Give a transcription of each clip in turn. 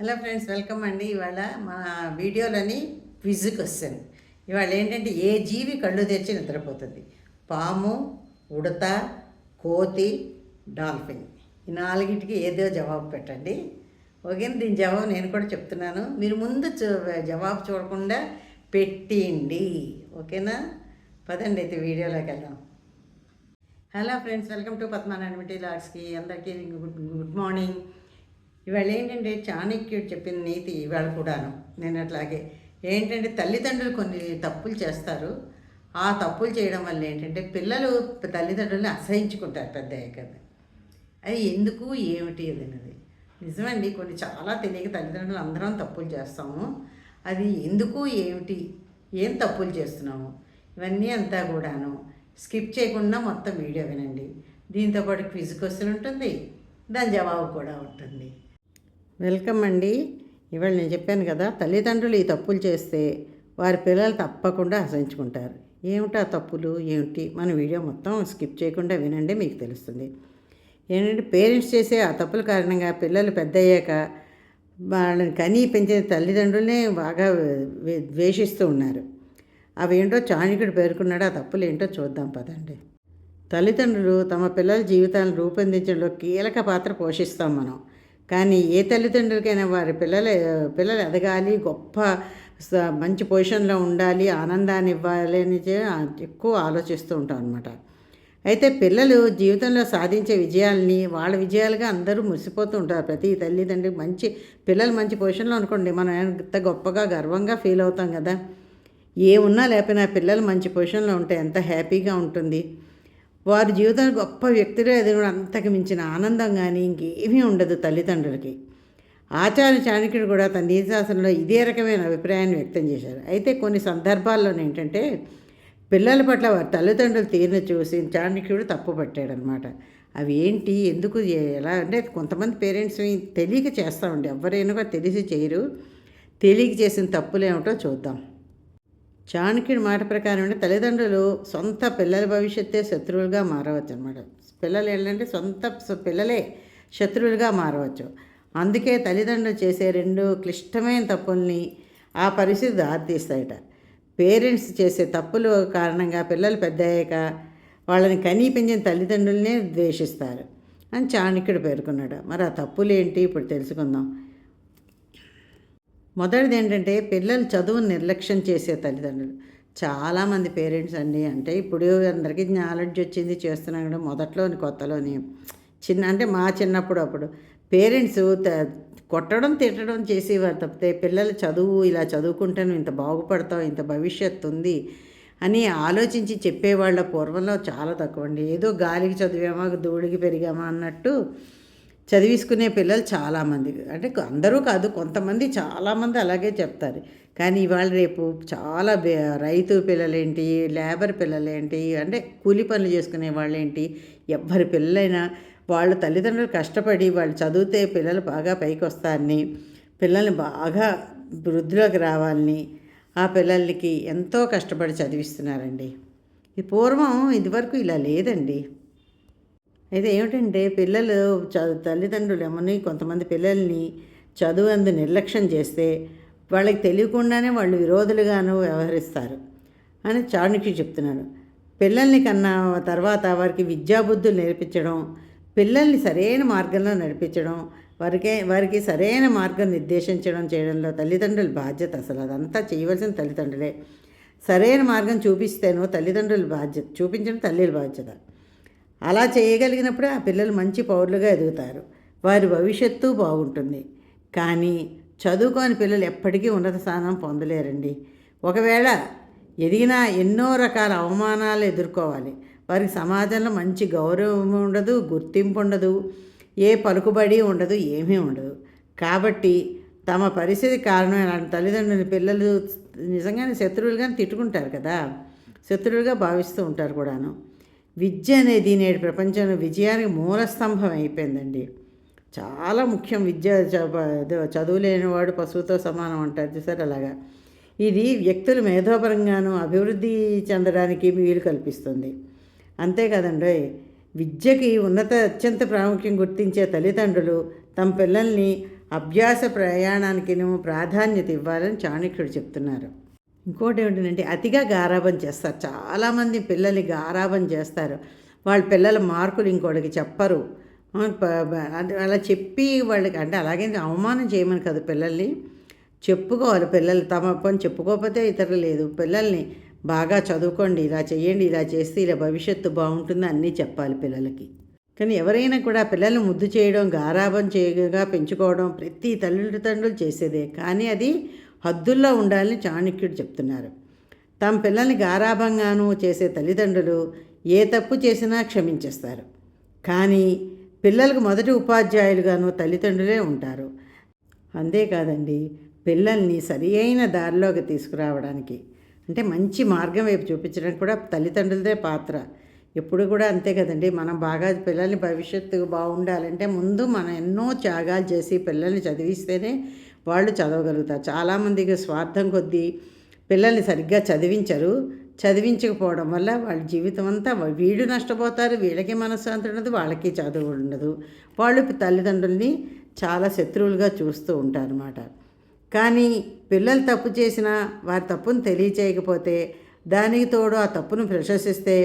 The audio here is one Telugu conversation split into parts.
హలో ఫ్రెండ్స్ వెల్కమ్ అండి. ఇవాళ మన వీడియోలని క్విజ్కి వస్తుంది ఇవాళ ఏంటంటే ఏ జీవి కళ్ళు తెరిచి నిద్రపోతుంది? పాము ఉడత కోతి డాల్ఫిన్. ఈ నాలుగింటికి ఏదో జవాబు పెట్టండి. ఓకే దీని జవాబు నేను కూడా చెప్తున్నాను. మీరు ముందు జవాబు చూడకుండా పెట్టిండి. ఓకేనా? పదండి అయితే వీడియోలోకి వెళ్దాం. హలో ఫ్రెండ్స్ వెల్కమ్ టు పద్మానాయనమిటీ లాడ్స్కి అందరికీ గుడ్ గుడ్ మార్నింగ్ ఇవాళ ఏంటంటే చాణక్యుడు చెప్పిన నీతి ఇవాళ కూడాను. నేను అట్లాగే ఏంటంటే తల్లిదండ్రులు కొన్ని తప్పులు చేస్తారు. ఆ తప్పులు చేయడం వల్ల ఏంటంటే పిల్లలు తల్లిదండ్రులను అసహించుకుంటారు పెద్ద కదా అది ఎందుకు ఏమిటి అది అన్నది. నిజమండి కొన్ని చాలా తెలియక తల్లిదండ్రులు అందరం తప్పులు చేస్తాము. అది ఎందుకు ఏమిటి ఏం తప్పులు చేస్తున్నాము? ఇవన్నీ అంతా కూడాను స్కిప్ చేయకుండా మొత్తం వీడియో వినండి. దీంతో పాటు క్విజ్ క్వశ్చన్ ఉంటుంది. దాని జవాబు కూడా ఉంటుంది. వెల్కమ్ అండి. ఇవాళ నేను చెప్పాను కదా తల్లిదండ్రులు ఈ తప్పులు చేస్తే వారి పిల్లలు తప్పకుండా అసహించుకుంటారు. ఏమిటా తప్పులు? ఏమిటి? మన వీడియో మొత్తం స్కిప్ చేయకుండా వినండి మీకు తెలుస్తుంది. ఏంటంటే పేరెంట్స్ చేసే ఆ తప్పుల కారణంగా పిల్లలు పెద్ద అయ్యాక వాళ్ళని కనీ పెంచిన తల్లిదండ్రులనే బాగా వే- ద్వేషిస్తూ ఉన్నారు. అవేంటో చాణికుడు పేర్కొన్నాడు ఆ తప్పులు ఏంటో చూద్దాం పదండి. తల్లిదండ్రులు తమ పిల్లల జీవితాలను రూపొందించడంలో కీలక పాత్ర పోషిస్తాం మనం. కానీ ఏ తల్లిదండ్రులకైనా వారి పిల్లలు పిల్లలు ఎదగాలి గొప్ప స- మంచి పొజిషన్లో ఉండాలి ఆనందాన్ని ఇవ్వాలి అని ఎక్కువ ఆలోచిస్తూ ఉంటాం అనమాట అయితే పిల్లలు జీవితంలో సాధించే విజయాల్ని వాళ్ళ విజయాలుగా అందరూ మురిసిపోతూ ఉంటారు. ప్రతి తల్లిదండ్రి మంచి పిల్లలు మంచి పొజిషన్లో అనుకోండి మనం ఎంత గొప్పగా గర్వంగా ఫీల్ అవుతాం కదా? ఏమున్నా లేకపోయినా పిల్లలు మంచి పొజిషన్లో ఉంటే ఎంత హ్యాపీగా ఉంటుంది? వారి జీవితంలో గొప్ప వ్యక్తులు ఎదురు అంతకు మించిన ఆనందం కానీ ఇంకేమీ ఉండదు తల్లిదండ్రులకి. ఆచార్య చాణక్యుడు కూడా తన నీతిశాసనంలో ఇదే రకమైన అభిప్రాయాన్ని వ్యక్తం చేశారు. అయితే కొన్ని సందర్భాల్లో ఏంటంటే పిల్లల పట్ల వారి తల్లిదండ్రులు తీరును చూసి చాణక్యుడు తప్పు పట్టాడనమాట. అవి ఏంటి? ఎందుకు? ఎలా? అంటే కొంతమంది పేరెంట్స్ తెలియక చేస్తామండి ఎవరైనా కూడా తెలిసి చేయరు. తెలియక చేసిన తప్పులేమిటో చూద్దాం. చాణక్యుడి మాట ప్రకారం అంటే తల్లిదండ్రులు సొంత పిల్లల భవిష్యత్తే శత్రువులుగా మారవచ్చు అనమాట పిల్లలు ఏంటంటే సొంత పిల్లలే శత్రువులుగా మారవచ్చు. అందుకే తల్లిదండ్రులు చేసే రెండు క్లిష్టమైన తప్పుల్ని ఆ పరిస్థితి దారితీస్తాయట. పేరెంట్స్ చేసే తప్పులు కారణంగా పిల్లలు పెద్ద అయ్యాక వాళ్ళని కనీపించిన తల్లిదండ్రులనే ద్వేషిస్తారు అని చాణక్యుడు పేర్కొన్నాడు. మరి ఆ తప్పులేంటి? ఇప్పుడు తెలుసుకుందాం. మొదటిది ఏంటంటే పిల్లలు చదువును నిర్లక్ష్యం చేసే తల్లిదండ్రులు. చాలామంది పేరెంట్స్ అండి అంటే ఇప్పుడు అందరికీ నాలెడ్జ్ వచ్చింది చేస్తున్నాం కూడా మొదట్లోని కొత్తలోని చిన్న అంటే మా చిన్నప్పుడు అప్పుడు పేరెంట్స్ కొట్టడం తిట్టడం చేసేవారు తప్పితే పిల్లలు చదువు ఇలా చదువుకుంటే నువ్వు ఇంత బాగుపడతావు ఇంత భవిష్యత్తు ఉంది అని ఆలోచించి చెప్పేవాళ్ళ పూర్వంలో చాలా తక్కువ అండి ఏదో గాలికి చదివామా ధూళికి పెరిగామా అన్నట్టు చదివిసుకునే పిల్లలు చాలామంది. అంటే అందరూ కాదు కొంతమంది చాలామంది అలాగే చెప్తారు. కానీ ఇవాళ రేపు చాలా రైతు పిల్లలేంటి లేబర్ పిల్లలేంటి అంటే కూలి పనులు చేసుకునే వాళ్ళేంటి ఎవ్వరి పిల్లలైనా వాళ్ళ తల్లిదండ్రులు కష్టపడి వాళ్ళు చదివితే పిల్లలు బాగా పైకి వస్తారని పిల్లల్ని బాగా వృద్ధిలోకి రావాలని ఆ పిల్లలకి ఎంతో కష్టపడి చదివిస్తున్నారండి. ఈ పూర్వం ఇదివరకు ఇలా లేదండి. అయితే ఏమిటంటే పిల్లలు చ తల్లిదండ్రులు ఏమని కొంతమంది పిల్లల్ని చదువు అందు నిర్లక్ష్యం చేస్తే వాళ్ళకి తెలియకుండానే వాళ్ళు విరోధులుగాను వ్యవహరిస్తారు అని చాణక్యుడు చెప్తున్నాడు. పిల్లల్ని కన్నా తర్వాత వారికి విద్యాబుద్ధులు నేర్పించడం పిల్లల్ని సరైన మార్గంలో నడిపించడం వారికే వారికి సరైన మార్గం నిర్దేశించడం చేయడంలో తల్లిదండ్రుల బాధ్యత అసలు అదంతా చేయవలసిన తల్లిదండ్రులే. సరైన మార్గం చూపిస్తేనో తల్లిదండ్రుల బాధ్యత చూపించడం తల్లిల బాధ్యత. అలా చేయగలిగినప్పుడే ఆ పిల్లలు మంచి పౌరులుగా ఎదుగుతారు. వారి భవిష్యత్తు బాగుంటుంది. కానీ చదువుకోని పిల్లలు ఎప్పటికీ ఉన్నత స్థానం పొందలేరండి. ఒకవేళ ఎదిగినా ఎన్నో రకాల అవమానాలు ఎదుర్కోవాలి. వారికి సమాజంలో మంచి గౌరవం ఉండదు గుర్తింపు ఉండదు ఏ పలుకుబడి ఉండదు ఏమీ ఉండదు. కాబట్టి తమ పరిస్థితి కారణం తల్లిదండ్రులు పిల్లలు నిజంగానే శత్రువులుగానే తిట్టుకుంటారు కదా. శత్రువులుగా భావిస్తూ ఉంటారు కూడాను. విద్య అనేది నేడు ప్రపంచంలో విజయానికి మూలస్తంభం అయిపోయిందండి. చాలా ముఖ్యం విద్య చ- చదువు లేనివాడు పశువుతో సమానం అంటారు చూసారు అలాగా? ఇది వ్యక్తులు మేధోపరంగాను అభివృద్ధి చెందడానికి వీలు కల్పిస్తుంది. అంతే కదండి? విద్యకి ఉన్నత అత్యంత ప్రాముఖ్యం గుర్తించే తల్లిదండ్రులు తమ పిల్లల్ని అభ్యాస ప్రయాణానికి ప్రాధాన్యత ఇవ్వాలని చాణక్యుడు చెప్తున్నారు. ఇంకోటి ఏమిటంటే అతిగా గారాబం చేస్తారు. చాలామంది పిల్లల్ని గారాబం చేస్తారు. వాళ్ళ పిల్లల మార్కులు ఇంకోటికి చెప్పరు. అలా చెప్పి వాళ్ళకి అంటే అలాగే అవమానం చేయమని కదా పిల్లల్ని. చెప్పుకోవాలి పిల్లలు తమ పని చెప్పుకోకపోతే ఇతరులు లేదు. పిల్లల్ని బాగా చదువుకోండి ఇలా చేయండి ఇలా చేస్తే ఇలా భవిష్యత్తు బాగుంటుంది అన్నీ చెప్పాలి పిల్లలకి. కానీ ఎవరైనా కూడా పిల్లల్ని ముద్దు చేయడం గారాభం చేయగా పెంచుకోవడం ప్రతి తల్లిదండ్రులు చేసేదే. కానీ అది హద్దుల్లో ఉండాలని చాణక్యుడు చెప్తున్నారు. తమ పిల్లల్ని గారాభంగాను చేసే తల్లిదండ్రులు ఏ తప్పు చేసినా క్షమించేస్తారు. కానీ పిల్లలకు మొదటి ఉపాధ్యాయులుగాను తల్లిదండ్రులే ఉంటారు. అంతేకాదండి పిల్లల్ని సరి అయిన దారిలోకి తీసుకురావడానికి. అంటే మంచి మార్గం వైపు చూపించడానికి కూడా తల్లిదండ్రులదే పాత్ర. ఎప్పుడు కూడా అంతే కదండి మనం బాగా పిల్లల్ని భవిష్యత్తు బాగుండాలంటే ముందు మనం ఎన్నో త్యాగాలు చేసి పిల్లల్ని చదివిస్తేనే వాళ్ళు చదవగలుగుతారు. చాలామందికి స్వార్థం కొద్దీ పిల్లల్ని సరిగ్గా చదివించరు. చదివించకపోవడం వల్ల వాళ్ళ జీవితం అంతా వీడు నష్టపోతారు వీళ్ళకి మనశ్శాంతి ఉండదు వాళ్ళకి చదువు ఉండదు. వాళ్ళు తల్లిదండ్రుల్ని చాలా శత్రువులుగా చూస్తూ ఉంటారు అన్నమాట కానీ పిల్లలు తప్పు చేసినా వారి తప్పును తెలియచేయకపోతే దానికి తోడు ఆ తప్పును ప్రశంసిస్తే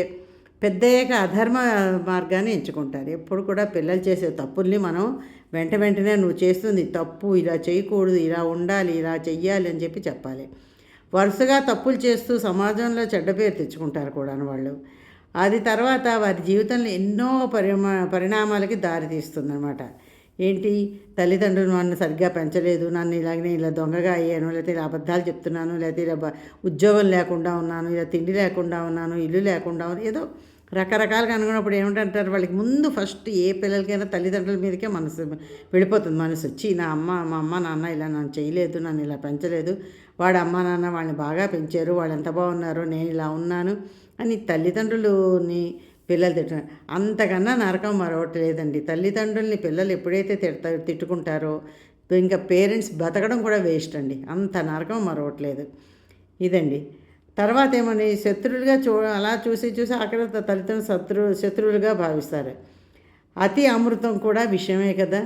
పెద్దయ్యాక అధర్మ మార్గాన్ని ఎంచుకుంటారు. ఎప్పుడు కూడా పిల్లలు చేసే తప్పుల్ని మనం వెంట వెంటనే నువ్వు చేస్తుంది తప్పు ఇలా చేయకూడదు ఇలా ఉండాలి ఇలా చెయ్యాలి అని చెప్పి చెప్పాలి. వరుసగా తప్పులు చేస్తూ సమాజంలో చెడ్డ పేరు తెచ్చుకుంటారు కూడా వాళ్ళు. అది తర్వాత వారి జీవితంలో ఎన్నో పరిమా పరిణామాలకి దారితీస్తుందన్నమాట ఏంటి? తల్లిదండ్రులు నన్ను సరిగ్గా పెంచలేదు నన్ను ఇలాగనే ఇలా దొంగగా అయ్యాను లేకపోతే ఇలా అబద్ధాలు చెప్తున్నాను లేకపోతే ఇలా ఉద్యోగం లేకుండా ఉన్నాను ఇలా తిండి లేకుండా ఉన్నాను ఇల్లు లేకుండా ఉన్నాను ఏదో రకరకాలుగా అనుకున్నప్పుడు ఏమిటంటారు? వాళ్ళకి ముందు ఫస్ట్ ఏ పిల్లలకైనా తల్లిదండ్రుల మీదకే మనసు వెళ్ళిపోతుంది మనసు. వచ్చి నా అమ్మ మా అమ్మ నాన్న ఇలా నన్ను చేయలేదు నన్ను ఇలా పెంచలేదు. వాడు అమ్మ నాన్న వాళ్ళని బాగా పెంచారు వాళ్ళు ఎంత బాగున్నారో నేను ఇలా ఉన్నాను అని తల్లిదండ్రులని పిల్లలు తిట్ట అంతకన్నా నరకం మరొకటి లేదండి. తల్లిదండ్రుల్ని పిల్లలు ఎప్పుడైతే తిడతా తిట్టుకుంటారో ఇంకా పేరెంట్స్ బతకడం కూడా వేస్ట్ అండి. అంత నరకం మరొకటి లేదు. ఇదండి. తర్వాత ఏమని శత్రువులుగా చూ అలా చూసి చూసి అక్కడ తల్లిదండ్రులు శత్రు శత్రువులుగా భావిస్తారు. అతి అమృతం కూడా విషయమే కదా.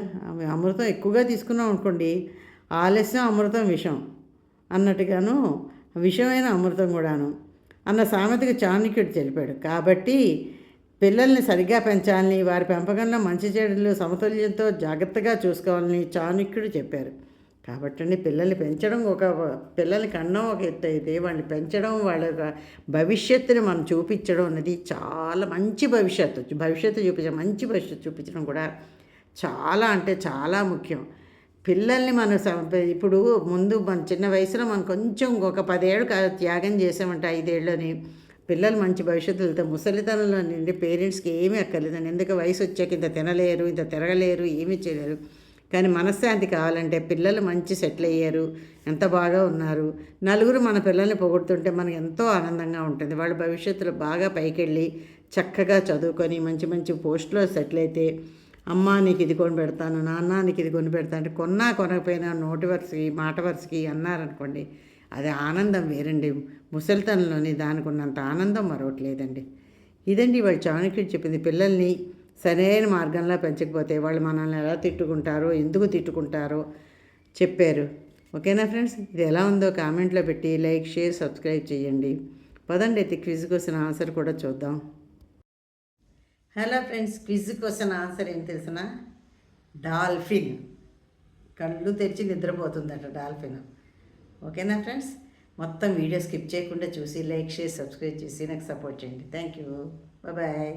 అమృతం ఎక్కువగా తీసుకున్నాం అనుకోండి ఆలస్యం అమృతం విషం అన్నట్టుగాను విషమైన అమృతం కూడాను అన్న సామెతకు చాణక్యుడు తెలిపాడు. కాబట్టి పిల్లల్ని సరిగ్గా పెంచాలని వారి పెంపకంలో మంచి చెడులు సమతుల్యంతో జాగ్రత్తగా చూసుకోవాలని చాణక్యుడు చెప్పారు. కాబట్టి పిల్లల్ని పెంచడం ఒక పిల్లలకి అన్నం ఒక ఎత్తు అయితే వాళ్ళని పెంచడం వాళ్ళ భవిష్యత్తుని మనం చూపించడం అనేది చాలా మంచి భవిష్యత్తు భవిష్యత్తు చూపించడం మంచి భవిష్యత్తు చూపించడం కూడా చాలా అంటే చాలా ముఖ్యం. పిల్లల్ని మనం ఇప్పుడు ముందు మన చిన్న వయసులో మనం కొంచెం ఒక పదేళ్ళు త్యాగం చేసామంటే ఐదేళ్ళని పిల్లలు మంచి భవిష్యత్తు వెళ్తే ముసలితనంలో నుండి పేరెంట్స్కి ఏమీ అక్కర్లేదండి. ఎందుకు? వయసు వచ్చాక ఇంత తినలేరు ఇంత తిరగలేరు ఏమీ చేయలేరు. కానీ మనశ్శాంతి కావాలంటే పిల్లలు మంచి సెటిల్ అయ్యారు ఎంత బాగా ఉన్నారు. నలుగురు మన పిల్లల్ని పొగుడుతుంటే మనకు ఎంతో ఆనందంగా ఉంటుంది. వాళ్ళ భవిష్యత్తులో బాగా పైకెళ్ళి చక్కగా చదువుకొని మంచి మంచి పోస్టులో సెటిల్ అయితే అమ్మ నీకు ఇది కొని పెడతాను నాన్న నీకు ఇది కొని పెడతాను అంటే కొన్నా కొనకపోయినా నోటి వరుసకి మాట వరుసకి అన్నారనుకోండి అది ఆనందం వేరండి. ముసలితనంలోని దానికి ఉన్నంత ఆనందం మరొకటి లేదండి. ఇదండి వాళ్ళు చాణక్యుడు చెప్పింది. పిల్లల్ని సరైన మార్గంలో పెంచకపోతే వాళ్ళు మనల్ని ఎలా తిట్టుకుంటారో ఎందుకు తిట్టుకుంటారో చెప్పారు. ఓకేనా ఫ్రెండ్స్? ఇది ఎలా ఉందో కామెంట్లో పెట్టి లైక్ షేర్ సబ్స్క్రైబ్ చేయండి. పదండి అయితే క్విజ్ క్వశ్చన్ ఆన్సర్ కూడా చూద్దాం. Hello friends quiz question answer ఏం తెలిసిన? డాల్ఫిన్. కళ్ళు తెరిచి నిద్రపోతుందట డాల్ఫిన్. ఓకేనా ఫ్రెండ్స్? మొత్తం వీడియో స్కిప్ చేయకుండా చూసి లైక్ షేర్ సబ్స్క్రైబ్ చేసి నాకు సపోర్ట్ చేయండి. Thank you. బాయ్